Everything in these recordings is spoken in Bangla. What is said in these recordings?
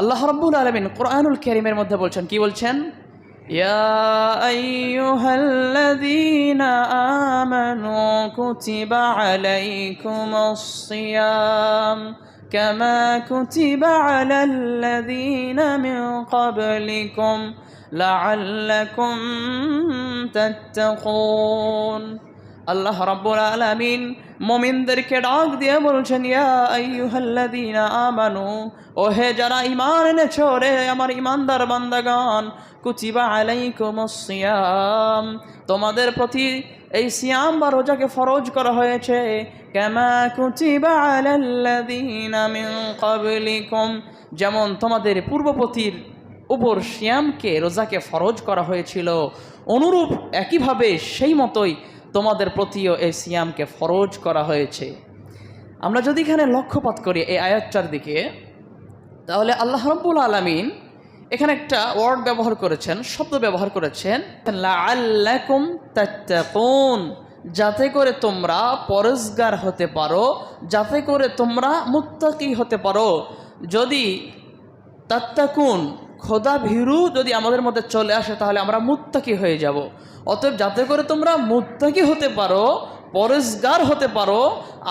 আল্লাহ রব্বুল আলমিন কোরআনুল করিমের মধ্যে বলছেন কি বলছেন يا أيها الذين آمنوا كتب عليكم الصيام كما كتب على الذين من قبلكم لعلكم تتقون আল্লাহ রাব্বুল আলামিন মুমিনদেরকে ডাক দিয়ে বলছেন, ইয়া আমানু, ও হে যারা ঈমান এনেছো রে আমার ঈমানদার বান্দাগণ কুতিবা আলাইকুমুস সিয়াম, তোমাদের প্রতি এই সিয়াম বা রোজাকে ফরজ করা হয়েছে। কামা কুতিবা আলাল্লাযীনা মিন ক্বাবলিকুম, যেমন তোমাদের পূর্বপতির উপর সিয়ামকে, রোজাকে ফরজ করা হয়েছিল। অনুরূপ একইভাবে সেই মতোই তোমাদের প্রতিও এই সিয়ামকে ফরজ করা হয়েছে। আমরা যদি এখানে লক্ষ্যপাত করি এই আয়াতটার দিকে, তাহলে আল্লাহ রব্বুল আলমিন এখানে একটা ওয়ার্ড ব্যবহার করেছেন, শব্দ ব্যবহার করেছেন, লাআল্লাকুম যাতে করে তোমরা পরস্গার হতে পারো, যাতে করে তোমরা মুত্তাকি হতে পারো। যদি তাত্তাকুন খোদা ভীরু যদি আমাদের মধ্যে চলে আসে, তাহলে আমরা মুত্তাকি হয়ে যাব। অতএব যাতে করে তোমরা মুত্তাকি হতে পারো, পরেশগার হতে পারো,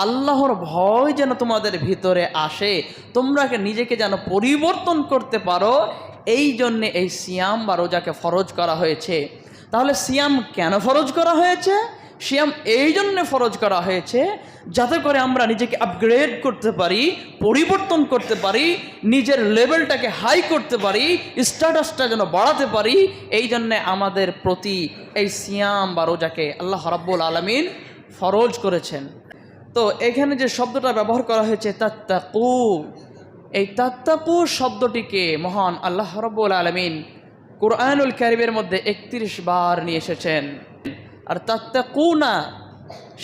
আল্লাহর ভয় যেন তোমাদের ভিতরে আসে তোমরা নিজেকে যেন পরিবর্তন করতে পারো, এই জন্যে এই সিয়াম বা রোজাকে ফরজ করা হয়েছে। তাহলে সিয়াম কেন ফরজ করা হয়েছে? সিয়াম এই জন্যে ফরজ করা হয়েছে যাতে করে আমরা নিজেকে আপগ্রেড করতে পারি, পরিবর্তন করতে পারি, নিজের লেভেলটাকে হাই করতে পারি স্ট্যাটাসটা যেন বাড়াতে পারি, এই জন্যে আমাদের প্রতি এই সিয়াম বা রোজাকে আল্লাহ রাব্বুল আলমিন ফরজ করেছেন। তো এখানে যে শব্দটা ব্যবহার করা হয়েছে, তাত্তাকু, এই তাত্তাকু শব্দটিকে মহান আল্লাহ রব্বুল আলমিন কোরআনুল ক্যারিবের মধ্যে একত্রিশ বার নিয়ে এসেছেন। আর তাত্তাকুনা,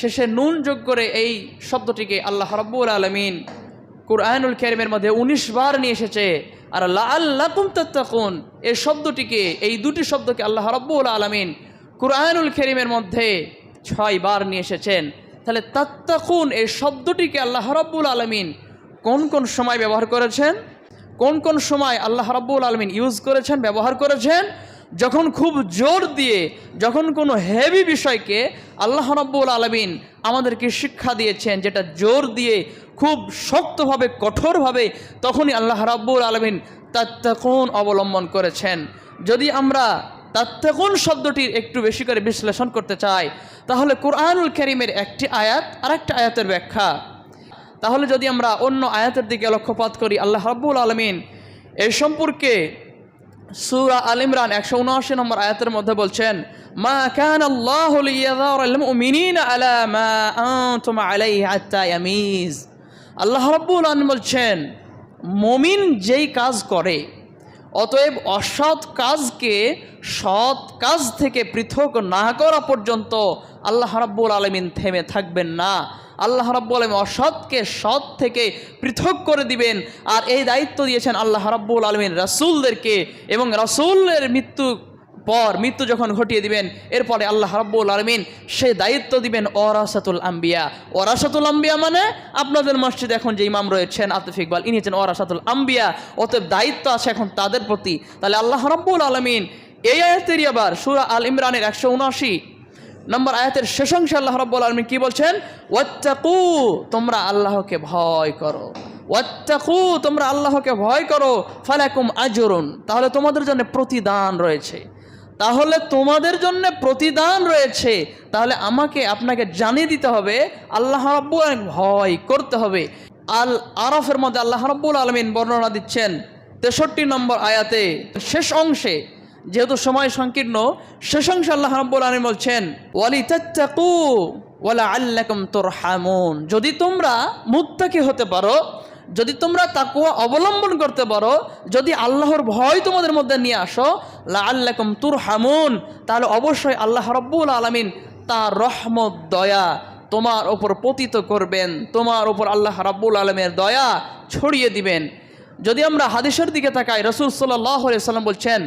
শেষে নুন যোগ করে এই শব্দটিকে আল্লাহ রব্বুল আলমিন কোরআনুল ক্যারিমের মধ্যে উনিশ বার নিয়ে এসেছে। আর আল্লাকুম তাত্তাকুন, এই শব্দটিকে, এই দুটি শব্দকে আল্লাহ রব্বুল আলমিন কোরআনুল ক্যারিমের মধ্যে ছয় বার নিয়ে এসেছেন। তাহলে তাত্তাকুন, এই শব্দটিকে আল্লাহ রব্বুল আলমিন কোন কোন সময় ব্যবহার করেছেন? কোন কোন সময় আল্লাহ রাব্বুল আলমিন ইউজ করেছেন, ব্যবহার করেছেন? যখন খুব জোর দিয়ে, যখন কোনো হেভি বিষয়কে আল্লাহ রাব্বুল আলমিন আমাদেরকে শিক্ষা দিয়েছেন, যেটা জোর দিয়ে খুব শক্তভাবে, কঠোরভাবে, তখনই আল্লাহ রাব্বুল আলমিন তাত্তাকুন অবলম্বন করেছেন। যদি আমরা তাত্তাকুন শব্দটির একটু বেশি করে বিশ্লেষণ করতে চাই, তাহলে কোরআনুল করিমের একটি আয়াত আর একটা আয়াতের ব্যাখ্যা। তাহলে যদি আমরা অন্য আয়াতের দিকে লক্ষ্যপাত করি, আল্লাহ রাব্বুল আলমিন এই সম্পর্কে সুরা আল ইমরান একশো উনআশি নম্বর আয়াতের মধ্যে বলছেন, মা কান আল্লাহ আলা মা আনতুম আলাইহি হাত্তা ইয়ামিজ। আল্লাহ রাব্বুল আলমিন বলছেন, মমিন যেই কাজ করে, অতএব অসৎ কাজকে সৎ কাজ থেকে পৃথক না করা পর্যন্ত আল্লাহ রাব্বুল আলমিন থেমে থাকবেন না। আল্লাহ রাব্বুল আলমিন অসৎকে সৎ থেকে পৃথক করে দিবেন। আর এই দায়িত্ব দিয়েছেন আল্লাহ রাব্বুল আলমিন রাসুলদেরকে এবং রাসুলের মৃত্যু পর মৃত্যু যখন ঘটিয়ে দিবেন, এরপরে আল্লাহ রাব্বুল আলমিন সে দায়িত্ব দিবেন অরাসাতুল আম্বিয়া। অরাসাতুল আম্বিয়া মানে আপনাদের মসজিদে এখন যে ইমাম রয়েছেন আতিফ ইকবাল, ইনি হচ্ছেন ওরাসাতুল আম্বিয়া। অতএব দায়িত্ব আছে এখন তাদের প্রতি। তাহলে আল্লাহ রাব্বুল আলমিন এই আয়াতেরই আবার সুরা আল ইমরানের একশো উনআশি নম্বর আয়াতের শেষ অংশে আল্লাহ রাব্বুল আলমিন কি বলছেন? ওয়াত্তাকু, তোমরা আল্লাহকে ভয় করো। ওয়াত্তাকু, তোমরা আল্লাহকে ভয় করো। ফালাকুম আজরুন, তাহলে তোমাদের জন্য প্রতিদান রয়েছে। তাহলে তোমাদের জন্য প্রতিদান রয়েছে। তাহলে আমাকে, আপনাকে জানিয়ে দিতে হবে, আল্লাহ রাব্বুল ভয় করতে হবে। আল আরফের মধ্যে আল্লাহ রাব্বুল আলমিন বর্ণনা দিচ্ছেন তেষট্টি নম্বর আয়াতে, শেষ অংশে যেহেতু সময় সংকীর্ণ শেষ অংশে আল্লাহ রাব্বুল আলমিন বলছেন ওয়ালি আল্লাকুম তুরহামুন। যদি তোমরা মুত্তাকি হতে পারো, যদি তোমরা তাকুয়া অবলম্বন করতে পারো, যদি আল্লাহর ভয় তোমাদের মধ্যে নিয়ে আসো লা আল্লাকুম তুর হামুন তাহলে অবশ্যই আল্লাহ রব্বুল আলমিন তার রহমত, দয়া তোমার ওপর পতিত করবেন, তোমার ওপর আল্লাহ রাব্বুল আলমের দয়া ছড়িয়ে দিবেন। যদি আমরা হাদিসের দিকে তাকাই, রসুল সাল্লাহ সাল্লাম বলছেন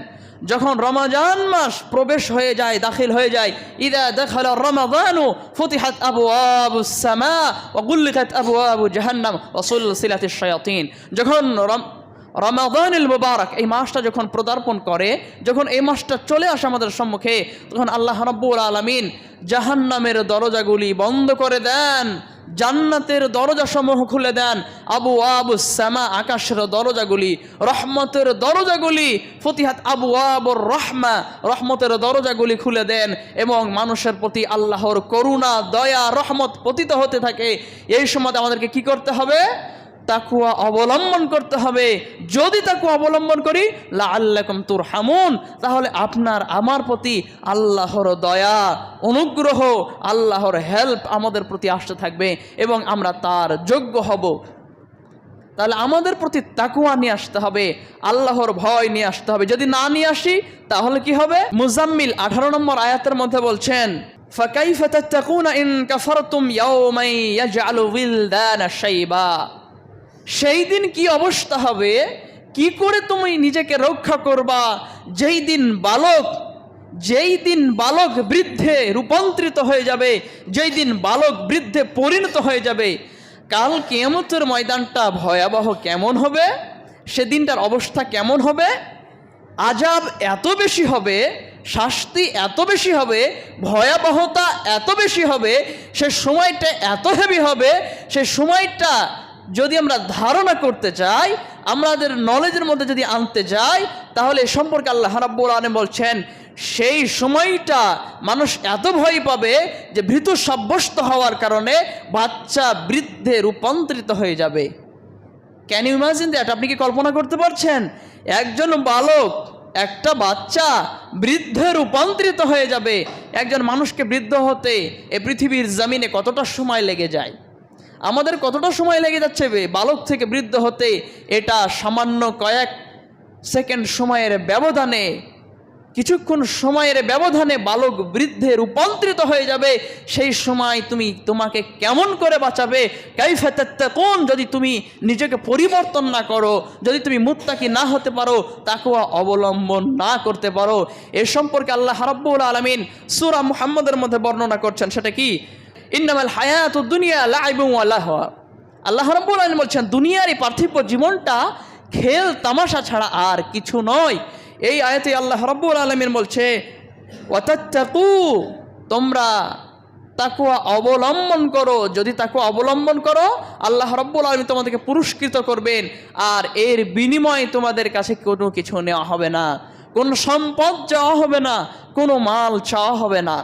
যখন রমাজান মাস প্রবেশ হয়ে যায়, দাখিল হয়ে যায়, ইদা দেখাল রমাদানু ফতিহাত আবু আবু সামা ও গুল্লিখাত আবু আবু জাহান্নাম ও সুলসিলাত শয়াতিন। যখন রমাদানুল মুবারক, এই মাসটা যখন পদার্পণ করে, যখন এই মাসটা চলে আসে আমাদের সম্মুখে, তখন আল্লাহ রাব্বুল আলামিন জাহান্নামের দরজাগুলি বন্ধ করে দেন, জান্নাতের দরজা সমূহ খুলে দেন, আবু আবু শ্যামা আকাশের দরজাগুলি, রহমতের দরজাগুলি, ফতিহাত আবু আবুর রহমা, রহমতের দরজাগুলি খুলে দেন এবং মানুষের প্রতি আল্লাহর করুণা, দয়া, রহমত পতিত হতে থাকে। এই সময় আমাদেরকে কি করতে হবে? তাকুয়া অবলম্বন করতে হবে। যদি তাকু অবলম্বন করি লা আল্লাহ তুর হামুন তাহলে আপনার, আমার প্রতি আল্লাহর দয়া, অনুগ্রহ, আল্লাহর হেল্প আমাদের প্রতি আসতে থাকবে এবং আমরা তার যোগ্য হব। তাহলে আমাদের প্রতি তাকুয়া নিয়ে আসতে হবে, আল্লাহর ভয় নিয়ে আসতে হবে। যদি না নিয়ে আসি, তাহলে কি হবে? মুজাম্মিল আঠারো নম্বর আয়াতের মধ্যে বলছেন ফাকাই ফতাকুনা ইন কাফারতুম ইয়াউমাই ইয়াজআলু উইলদানা শাইবা। সেই দিন কি অবস্থা হবে? কি করে তুমি নিজেকে রক্ষা করবা? যেই দিন বালক, যেই দিন বালক বৃদ্ধে রূপান্তরিত হয়ে যাবে, যেই দিন বালক বৃদ্ধে পরিণত হয়ে যাবে, কাল কেয়ামতের ময়দানটা ভয়াবহ কেমন হবে? সেদিনটার অবস্থা কেমন হবে? আজাব এত বেশি হবে, শাস্তি এত বেশি হবে, ভয়াবহতা এত বেশি হবে, সে সময়টা এত হেভি হবে, সে সময়টা যদি আমরা ধারণা করতে চাই, আমাদের নলেজের মধ্যে যদি আনতে যাই, তাহলে এ সম্পর্কে আল্লাহ রাব্বুল আলামিন বলছেন, সেই সময়টা মানুষ এত ভয় পাবে যে ভীত সাব্যস্ত হওয়ার কারণে বাচ্চা বৃদ্ধে রূপান্তরিত হয়ে যাবে। ক্যান ইউ ইমাজিন দ্যাট আপনি কি কল্পনা করতে পারছেন? একজন বালক, একটা বাচ্চা বৃদ্ধে রূপান্তরিত হয়ে যাবে। একজন মানুষকে বৃদ্ধ হতে এ পৃথিবীর জমিনে কতটা সময় লেগে যায়? আমাদের কতটা সময় লেগে যাচ্ছে বালক থেকে বৃদ্ধ হতে এটা সামান্য কয়েক সেকেন্ড সময়ের ব্যবধানে, কিছুক্ষণ সময়ের ব্যবধানে বালক বৃদ্ধে রূপান্তরিত হয়ে যাবে। সেই সময় তুমি তোমাকে কেমন করে বাঁচাবে? কোন যদি তুমি নিজেকে পরিবর্তন না করো, যদি তুমি মুত্তাকি না হতে পারো তাকুয়া অবলম্বন না করতে পারো। এ সম্পর্কে আল্লাহ রাব্বুল আলমিন সুরা মুহাম্মদের মধ্যে বর্ণনা করছেন, সেটা কি? ইন্নামাল হায়াত দুনিয়া লাইবু আল্লাহ আল্লাহ রাব্বুল আলমিন বলছেন দুনিয়ার এই পার্থিব জীবনটা খেল, তামাশা ছাড়া আর কিছু নয়। এই আয়াতে আল্লাহ রব্বুল আলমিন বলছে, ওয়াতাত্তাকু, তোমরা তাকুয়া অবলম্বন করো। যদি তাকুয়া অবলম্বন করো, আল্লাহ রব্বুল আলমী তোমাদেরকে পুরস্কৃত করবেন। আর এর বিনিময়ে তোমাদের কাছে কোনো কিছু নেওয়া হবে না। কোনো সম্পদ চাওয়া হবে না, কোনো মাল চাওয়া হবে না।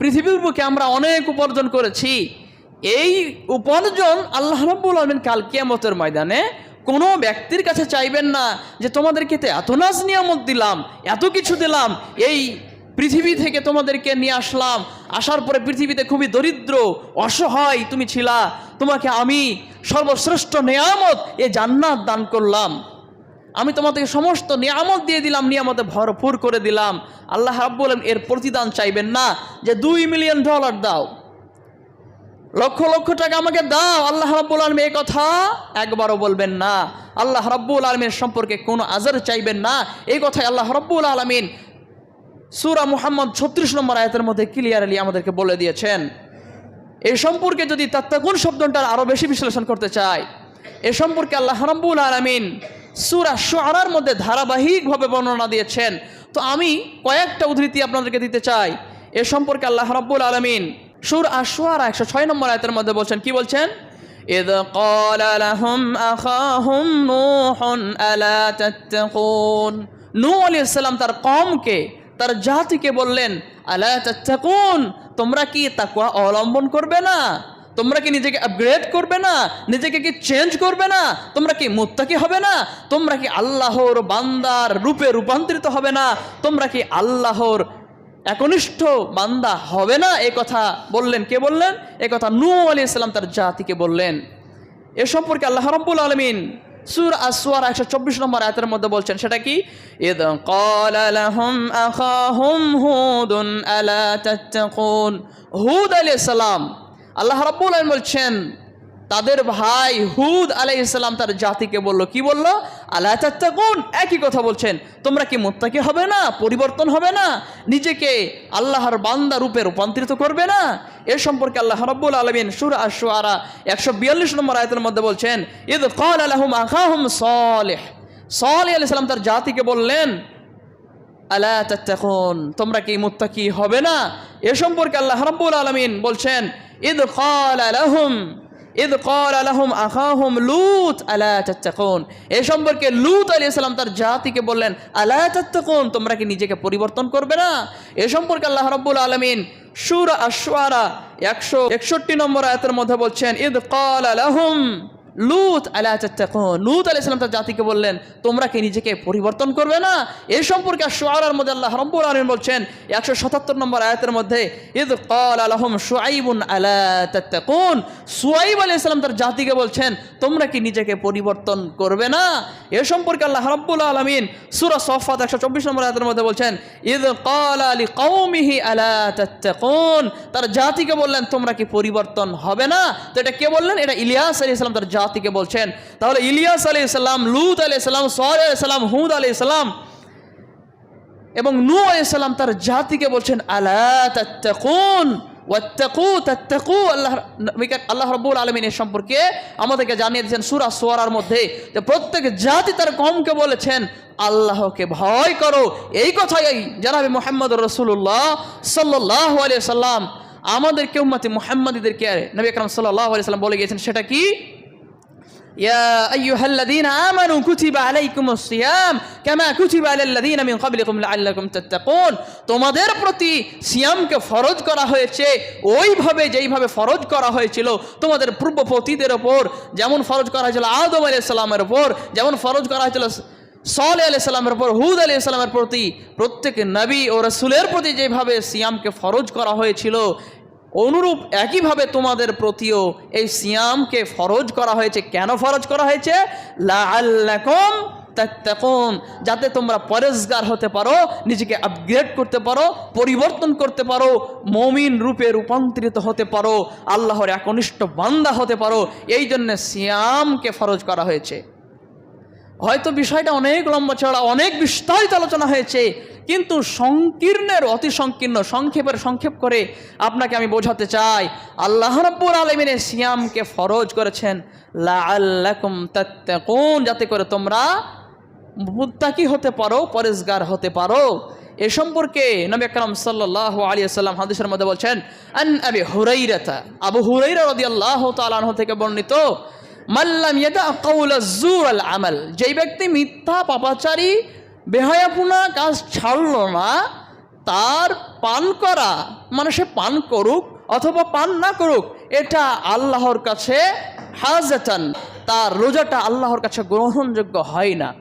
পৃথিবীর বুকে আমরা অনেক উপার্জন করেছি। এই উপার্জন আল্লাহ রব্বুল আলমিন কাল কিয়ামতের ময়দানে কোনো ব্যক্তির কাছে চাইবেন না যে, তোমাদেরকে তো এত নাচ নিয়ামত দিলাম, এত কিছু দিলাম, এই পৃথিবী থেকে তোমাদেরকে নিয়ে আসলাম। আসার পরে পৃথিবীতে খুবই দরিদ্র, অসহায় তুমি ছিলা। তোমাকে আমি সর্বশ্রেষ্ঠ নিয়ামত এ জান্নাত দান করলাম। আমি তোমাদেরকে সমস্ত নিয়ামত দিয়ে দিলাম, নিয়ামতে ভরপুর করে দিলাম। আল্লাহ রাব্বুল এর প্রতিদান চাইবেন না যে দুই মিলিয়ন ডলার দাও। লক্ষ লক্ষ টাকা আমাকে দাও। আল্লাহ রাব্বুল আলম এই কথা একবারও বলবেন না। আল্লাহ রাব্বুল আলমের সম্পর্কে কোনো আজার চাইবেন না। এই কথাই আল্লাহ রাব্বুল আলমিন সুরা মুহাম্মদ ছত্রিশ নম্বর আয়াতের মধ্যে ক্লিয়ারলি আমাদেরকে বলে দিয়েছেন। এই সম্পর্কে যদি তাত্তাগুন শব্দটার আরও বেশি বিশ্লেষণ করতে চাই, এ সম্পর্কে আল্লাহ রাব্বুল আলমিন সুরা শুআরার মধ্যে ধারাবাহিকভাবে বর্ণনা দিয়েছেন তো আমি কয়েকটা উদ্ধৃতি আপনাদেরকে দিতে চাই এ সম্পর্কে আল্লাহ রাব্বুল আলমিন সুর আশুয়ারা একশো ছয় নম্বর আয়তের মধ্যে বলছেন কি বলছেন إذ قال لهم أخاهم نوح ألا تتقون নূহ আলাইহিস সালাম তার কমকে তার জাতিকে বললেন আলা তাত্তাকুন তোমরা কি তাকওয়া অবলম্বন করবে না তোমরা কি নিজেকে আপগ্রেড করবে না? নিজেকে কি চেঞ্জ করবে না? তোমরা কি মোত্তাকি হবে না? তোমরা কি আল্লাহর বান্দার রূপে রূপান্তরিত হবে না? তোমরা কি আল্লাহর একনিষ্ঠ বান্দা হবে না? এ কথা বললেন কে বললেন? এ কথা নু আলি ইসলাম তার জাতিকে বললেন। এ সম্পর্কে আল্লাহ রব্বুল আলমিন সুর আসুয়ার একশো চব্বিশ নম্বর আয়তের মধ্যে বলছেন, সেটা কি? হুদ আলি সালাম আল্লাহ রাব্বুল আলামিন বলছেন, তাদের ভাই হুদ আলাই ইসলাম তার জাতিকে বলল, কি বলল? আল্লাহ তাত্তাকুন, একই কথা বলছেন, তোমরা কি মোত্তাকি হবে না, পরিবর্তন হবে না, নিজেকে আল্লাহর বান্দা রূপে রূপান্তরিত করবে না? এ সম্পর্কে আল্লাহ রব্বুল আলমিন সুর আশুয়ারা একশো বিয়াল্লিশ নম্বর আয়তের মধ্যে বলছেন ঈদ কল আলহম আখাহম সলেহ সলেহ আলি সাল্লাম তার জাতিকে বললেন আলা তাত্তাকুন। তোমরা কি মুত্তাকি হবে না? এ সম্পর্কে আল্লাহ রাব্বুল আলামিন বলছেন, ইদ ক্বালা লাহুম, ইদ ক্বালা লাহুম আখাহুম লূত আলা তাত্তাকুন। এ সম্পর্কে লূত আলাইহিস সালাম তার জাতিকে বললেন, আলা তাত্তাকুন, তোমরা কি নিজেকে পরিবর্তন করবে না? এ সম্পর্কে আল্লাহ রাব্বুল আলামিন সূরা আশ-শুআরা 161 নম্বর আয়াতের মধ্যে বলছেন, ইদ ক্বালা লাহুম লুত, আলা তাত্তাকুন। লুত আলাইহিস সালাম তার জাতিকে বললেন, তোমরা কি নিজেকে পরিবর্তন করবে না? এই সম্পর্কে শুআরার মধ্যে আল্লাহ রাব্বুল আলামিন বলছেন 177 নম্বর আয়াতের মধ্যে, ইদ ক্বালা লাহুম শুআইবুন আলা তাত্তাকুন। শুআইব আলাইহিস সালাম তার জাতিকে বলছেন, তোমরা কি নিজেকে পরিবর্তন করবে না? এ সম্পর্কে আল্লাহ রাব্বুল আলামিন সূরা সফাত 124 নম্বর আয়াতের মধ্যে বলছেন, ইদ লিকাওমিহি আলা তাত্তাকুন। তার জাতিকে বললেন, তোমরা কি পরিবর্তন হবে না? তো এটা কে বললেন? এটা ইলিয়াস আলাইহিস সালাম তার জাতিকে বলছেন। তাহলে ইলিয়াস আলাইহিস সালাম, লূত আলাইহিস সালাম সালেহ আলাইহিস সালাম, হুদ আলাইহিস সালাম এবং নূ সালাম তার জাতিকে বলছেন, আলা আল্লাহ আলামিন এর সম্পর্কে আমাদেরকে জানিয়ে দিয়েছেন সূরা মধ্যে যে প্রত্যেক জাতি তার কমকে বলেছেন, আল্লাহকে ভয় করো। এই কথাই মোহাম্মদ রসুল্লাহ সাল্লাহ আলিয়া সাল্লাম, আমাদেরকে, উম্মতি মুহাম্মাদীদেরকে নবী আকরাম সাল্লাহ আলিয়া সাল্লাম বলে গিয়েছেন, সেটা কি? يا أيها الذين آمنوا كتب عليكم الصيام كما كتب على الذين من قبلكم لعلكم تتقون তোমাদের প্রতি সিয়ামকে ফরজ করা হয়েছে ওইভাবে যেইভাবে ফরজ করা হয়েছিল তোমাদের পূর্বপতিদের ওপর যেমন ফরজ করা হয়েছিল আদম আলাইহিস সালামের ওপর যেমন ফরজ করা হয়েছিল সলে আলি সাল্লামের উপর হুদ আলি সাল্লামের প্রতি প্রত্যেক নবী ও রসুলের প্রতি যেভাবে সিয়ামকে ফরজ করা হয়েছিল অনুরূপ একইভাবে তোমাদের প্রতিও এই সিয়ামকে ফরজ করা হয়েছে। কেন ফরজ করা হয়েছে? যাতে তোমরা পরেজগার হতে পারো, নিজেকে আপগ্রেড করতে পারো, পরিবর্তন করতে পারো, মমিন রূপে রূপান্তরিত হতে পারো, আল্লাহর একনিষ্ঠ বান্দা হতে পারো। এই জন্য সিয়ামকে ফরজ করা হয়েছে। হয়তো বিষয়টা অনেক লম্বা চড়া অনেক বিস্তারিত আলোচনা হয়েছে, কিন্তু সংকীর্ণের, অতি সংকীর্ণ, সংক্ষেপের, সংক্ষেপ করে আপনাকে আমি বোঝাতে চাই, আল্লাহ রব্বুল আলমিনের সিয়ামকে ফরজ করেছেন লা তাত্তাকুন, যাতে করে তোমরা মুত্তাকি হতে পারো, পরেজগার হতে পারো। এ সম্পর্কে নবী আকরাম সাল্লাল্লাহু আলাইহি সাল্লাম হাদিসের মধ্যে বলছেন, আন আবি হুরাইরাতা, আবু হুরাইরা রাদিয়াল্লাহু তাআলা আনহু থেকে বর্ণিত মাল্লাম ইয়াদা কাউলা জুর আল আমাল। যেই ব্যক্তি মিথ্যা, পাপাচারী, বেহায়াপুনা কাজ ছাড়ল না, তার পান করা মানে সে পান করুক অথবা পান না করুক, এটা আল্লাহর কাছে হাজাতান। তার রোজাটা আল্লাহর কাছে গ্রহণযোগ্য হয় না।